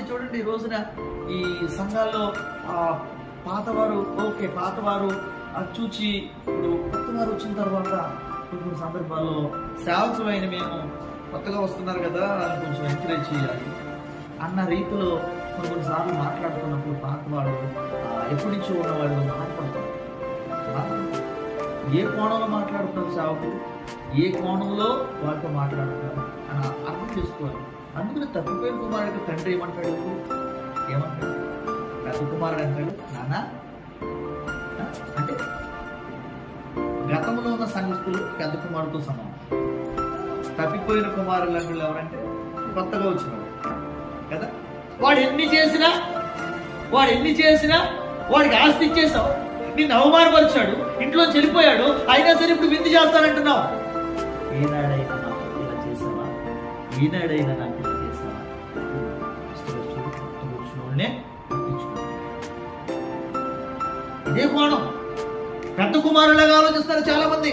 మంది చూడండి ఈ రోజున ఈ సంఘాల్లో ఆ, పాతవారు ఓకే పాతవారు చూచి ఇప్పుడు వచ్చిన తర్వాత కొన్ని సందర్భాల్లో సేవకులైన మేము కొత్తగా వస్తున్నారు కదా అని కొంచెం ఎంకరేజ్ చేయాలి. అన్న రీతిలో కొన్ని కొన్నిసార్లు మాట్లాడుతున్నప్పుడు పాతవాడు ఆ, ఎప్పటి నుంచి ఉన్నవాడు మాట్లాడుతారు ఏ కోణంలో మాట్లాడుతున్నారు సేవకులు ఏ కోణంలో వాళ్ళతో మాట్లాడుతున్నారు? అని అర్థం చేసుకోవాలి. అందుకని తప్పిపోయిన కుమారుడికి తండ్రి ఏమంటాడు? ఏమంటాడు? తగ్గు కుమారుడు అంటాడు నాన్న అంటే గతంలో ఉన్న సంఘస్థులు పెద్ద కుమారుడితో సమానం. తప్పిపోయిన కుమారులు అంటే ఎవరంటే కొత్తగా వచ్చిన కదా? వాడు ఎన్ని చేసినా వాడు ఎన్ని చేసినా వాడికి ఆస్తి ఇచ్చేసావు. నిన్ను అవమానపరిచాడు ఇంట్లో చనిపోయాడు అయినా సరే ఇప్పుడు విందు చేస్తానంటున్నావు. ఏనాడైనా ఈనాడైనా నాకు. ఇదే కోణం. పెద్ద కుమారులాగా ఆలోచిస్తారు చాలా మంది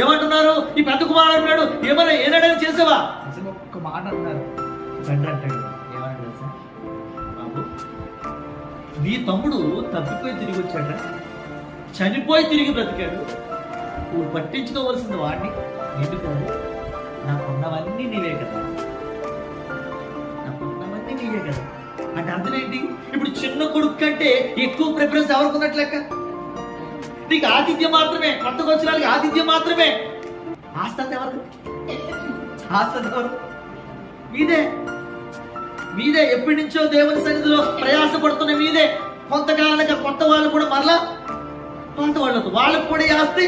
ఏమంటున్నారు? ఈ పెద్ద కుమారుడు అంటున్నాడు ఏమైనా ఏనాడైనా చేసావా? అసలు ఒక్క మాట అన్నారు తండ్రి అంటాడు. ఏమన్నా తెలుసా? బాబు నీ తమ్ముడు తప్పిపోయి తిరిగి వచ్చాడ? చనిపోయి తిరిగి బ్రతికాడు? నువ్వు పట్టించుకోవాల్సింది వాడిని. ఎందుకు? నాకున్నవన్నీ నీవే కదా. నాకున్నవన్నీ నీవే కదా. అంటే అర్థమేంటి ఇప్పుడు చిన్న కొడుకు కంటే ఎక్కువ ప్రిఫరెన్స్ ఎవరికి ఉన్నట్లెక్క నీకు ఆతిథ్యం మాత్రమే. కొత్తగా వచ్చిన వాళ్ళకి ఆతిథ్యం మాత్రమే. ఆస్తంత ఎవరు ఆస్తంత ఎవరు మీదే. మీదే. ఎప్పటి నుంచో దేవుని సన్నిధిలో ప్రయాసపడుతున్న మీదే. కొంతకాలంగా కొత్త వాళ్ళు కూడా మరలా కొంత వాళ్ళు వాళ్ళకు కూడా ఆస్తి